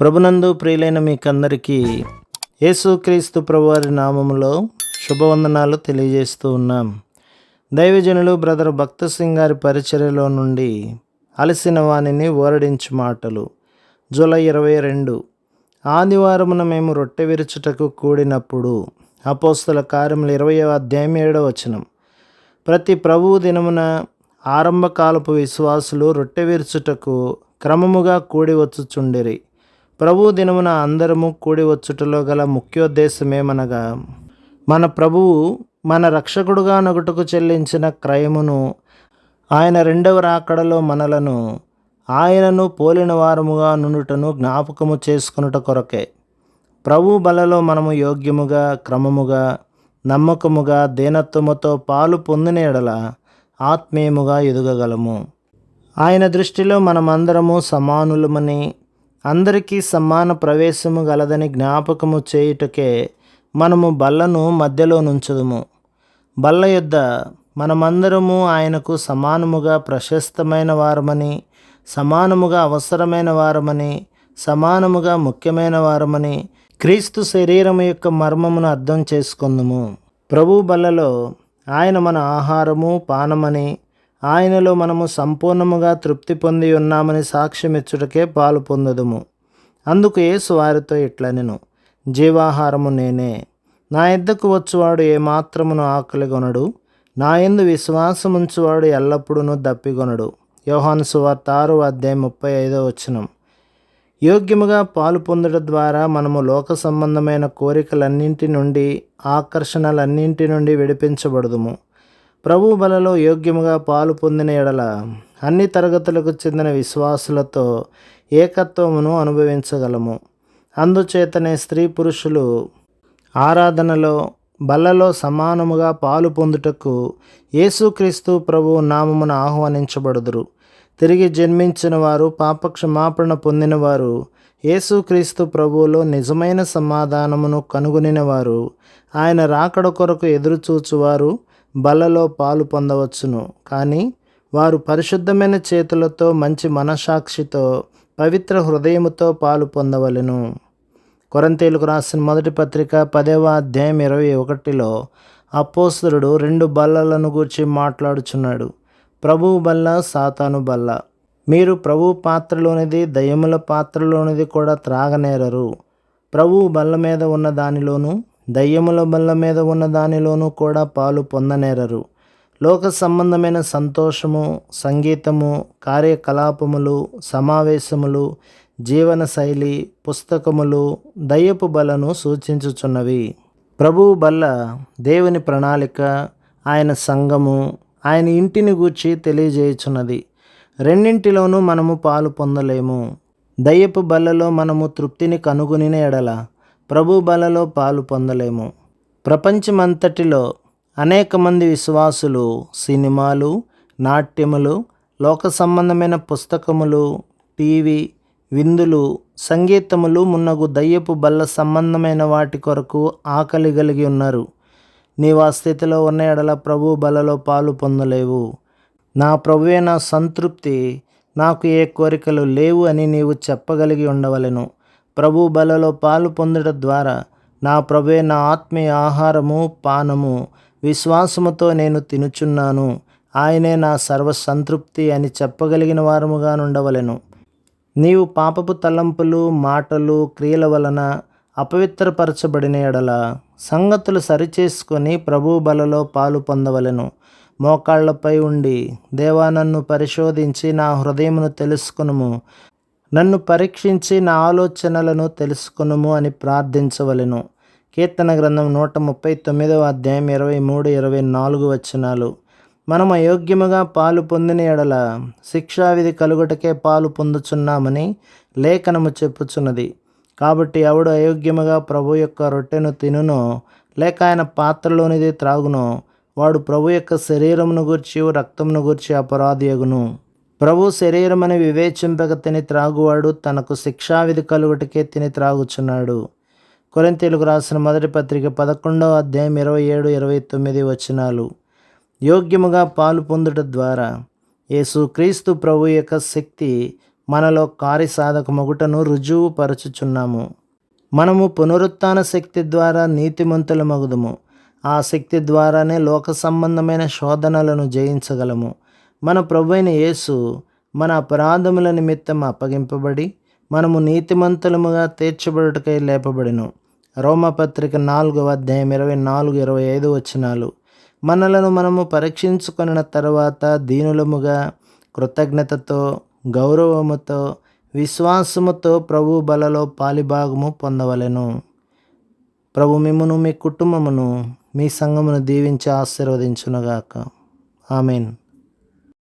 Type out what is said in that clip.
ప్రభునందు ప్రియులైన మీకందరికీ యేసుక్రీస్తు ప్రభువారి నామములో శుభవందనాలు తెలియజేస్తూ ఉన్నాం. దైవజనులు బ్రదర్ భక్త సింగ్ గారి పరిచర్యలో నుండి అలసిన వాణిని ఓరడించు మాటలు. జూలై ఇరవై రెండు. ఆదివారమున మేము రొట్టె విరుచుటకు కూడినప్పుడు అపోస్తల కార్యములు ఇరవై అధ్యాయం ఏడవ వచనం. ప్రతి ప్రభువు దినమున ఆరంభకాలపు విశ్వాసులు రొట్టె విరుచుటకు క్రమముగా కూడి వచ్చుచుండిరి. ప్రభు దినమున అందరము కూడి వచ్చుటలో గల ముఖ్యోద్దేశమేమనగా మన ప్రభువు మన రక్షకుడుగా నగుటకు చెల్లించిన క్రయమును ఆయన రెండవ రాకడలో మనలను ఆయనను పోలిన వారముగా నుండుటను జ్ఞాపకము చేసుకునుట కొరకే. ప్రభు బలలో మనము యోగ్యముగా క్రమముగా నమ్మకముగా దీనత్వముతో పాలు పొందిన ఎడల ఆత్మీయముగా ఎదుగగలము. ఆయన దృష్టిలో మనమందరము సమానులమని అందరికీ సమాన ప్రవేశము గలదని జ్ఞాపకము చేయుటకే మనము బల్లను మధ్యలో నుంచుదుము. బల్ల యొద్ద మనమందరము ఆయనకు సమానముగా ప్రశస్తమైన వారమని సమానముగా అవసరమైన వారమని సమానముగా ముఖ్యమైన వారమని క్రీస్తు శరీరం యొక్క మర్మమును అర్థం చేసుకుందుము. ప్రభు బల్లలో ఆయన మన ఆహారము పానమని ఆయనలో మనము సంపూర్ణముగా తృప్తి పొంది ఉన్నామని సాక్ష్యమిచ్చుటకే పాలు పొందదుము. అందుకు యేసు వారితో ఇట్లనెను జీవాహారము నేనే. నా ఎద్దకు వచ్చువాడు ఏమాత్రమును ఆకలిగొనడు నా ఎందు విశ్వాసముంచువాడు ఎల్లప్పుడూ దప్పిగొనడు యోహాను సువార్త ఆరు అధ్యాయం ముప్పై ఐదో వచనం. యోగ్యముగా పాలు పొందడం ద్వారా మనము లోక సంబంధమైన కోరికలన్నింటి నుండి ఆకర్షణలన్నింటి నుండి విడిపించబడదుము. ప్రభు బలలో యోగ్యముగా పాలు పొందిన ఎడల అన్ని తరగతులకు చెందిన విశ్వాసులతో ఏకత్వమును అనుభవించగలము. అందుచేతనే స్త్రీ పురుషులు ఆరాధనలో బల్లలో సమానముగా పాలు పొందుటకు యేసుక్రీస్తు ప్రభు నామమున ఆహ్వానించబడుదురు. తిరిగి జన్మించిన వారు పాపక్షమాపణ పొందినవారు యేసుక్రీస్తు ప్రభువులో నిజమైన సమాధానమును కనుగొనినవారు ఆయన రాకడ కొరకు ఎదురుచూచువారు బలలో పాలు పొందవచ్చును. కానీ వారు పరిశుద్ధమైన చేతులతో మంచి మనసాక్షితో పవిత్ర హృదయముతో పాలు పొందవలెను. కొరంతేలుకు రాసిన మొదటి పత్రిక పదవ అధ్యాయం ఇరవై ఒకటిలో అపోసురుడు రెండు బల్లలను గూర్చి మాట్లాడుచున్నాడు. ప్రభువు బల్ల సాతాను బల్ల మీరు ప్రభు పాత్రలోనిది దయ్యముల పాత్రలోనిది కూడా త్రాగనేరరు. ప్రభువు బల్ల మీద ఉన్న దానిలోనూ దయ్యముల బల్ల మీద ఉన్న దానిలోనూ కూడా పాలు పొందనేరరు. లోక సంబంధమైన సంతోషము సంగీతము కార్యకలాపములు సమావేశములు జీవన శైలి పుస్తకములు దయ్యపు బలను సూచించుచున్నవి. ప్రభువు బల్ల దేవుని ప్రణాళిక ఆయన సంఘము ఆయన ఇంటిని గూర్చి తెలియజేయుచున్నది. రెండింటిలోనూ మనము పాలు పొందలేము. దయ్యపు బల్లలో మనము తృప్తిని కనుగొనిన ఎడల ప్రభు బలలో పాలు పొందలేము. ప్రపంచమంతటిలో అనేక మంది విశ్వాసులు సినిమాలు నాట్యములు లోక సంబంధమైన పుస్తకములు టీవీ విందులు సంగీతములు మున్నగు దయ్యపు బల్ల సంబంధమైన వాటి కొరకు ఆకలి కలిగి ఉన్నారు. నీవు ఆ స్థితిలో ఉన్న ఎడల ప్రభు బలలో పాలు పొందలేవు. నా ప్రభువే నా సంతృప్తి నాకు ఏ కోరికలు లేవు అని నీవు చెప్పగలిగి ఉండవలెను. ప్రభు బలలో పాలు పొందడం ద్వారా నా ప్రభే నా ఆత్మీయ ఆహారము పానము విశ్వాసముతో నేను తినుచున్నాను. ఆయనే నా సర్వ సంతృప్తి అని చెప్పగలిగిన వారముగా ఉండవలెను నీవు పాపపు తలంపులు మాటలు క్రియల వలన అపవిత్రపరచబడిన ఎడల సంగతులు సరిచేసుకొని ప్రభు బలలో పాలు పొందవలెను. మోకాళ్ళపై ఉండి దేవా నన్ను పరిశోధించి నా హృదయమును తెలుసుకునుము. నన్ను పరీక్షించి నా ఆలోచనలను తెలుసుకునుము అని ప్రార్థించవలెను. కీర్తన గ్రంథం నూట ముప్పై తొమ్మిదవ అధ్యాయం ఇరవై మూడు ఇరవై నాలుగు వచనాలు. మనం అయోగ్యముగా పాలు పొందిన ఎడల శిక్షావిధి కలుగుటకే పాలు పొందుచున్నామని లేఖనము చెప్పుచున్నది. కాబట్టి ఎవడు అయోగ్యముగా ప్రభు యొక్క రొట్టెను తినునో లేక ఆయన పాత్రలోనిది త్రాగునో వాడు ప్రభు యొక్క శరీరమును గూర్చి రక్తమును గూర్చి అపరాధియగును ప్రభు శరీరమని వివేచింపక తిని త్రాగువాడు తనకు శిక్షావిధి కలుగుటకే తిని త్రాగుచున్నాడు. కొరింతీలకు రాసిన మొదటి పత్రిక పదకొండవ అధ్యాయం ఇరవై ఏడు ఇరవై తొమ్మిది వచనాలు. యోగ్యముగా పాలు పొందుట ద్వారా యేసు క్రీస్తు ప్రభు యొక్క శక్తి మనలో కార్యసాధక మొగుటను రుజువు పరచుచున్నాము మనము పునరుత్న శక్తి ద్వారా నీతిమంతుల మగుదుము ఆ శక్తి ద్వారానే లోక సంబంధమైన శోధనలను జయించగలము. మన ప్రభువైన యేసు మన అపరాధముల నిమిత్తం అప్పగింపబడి మనము నీతిమంతులముగా తీర్చబడుటకై లేపబడిను. రోమపత్రిక నాలుగవ అధ్యాయం ఇరవై నాలుగు ఇరవై ఐదు వచనాలు. మనలను మనము పరీక్షించుకున్న తర్వాత దీనులముగా కృతజ్ఞతతో గౌరవముతో విశ్వాసముతో ప్రభు బలలో పాలిభాగము పొందవలెను. ప్రభు మిమ్మును మీ కుటుంబమును మీ సంఘమును దీవించి ఆశీర్వదించునుగాక. ఆమెన్.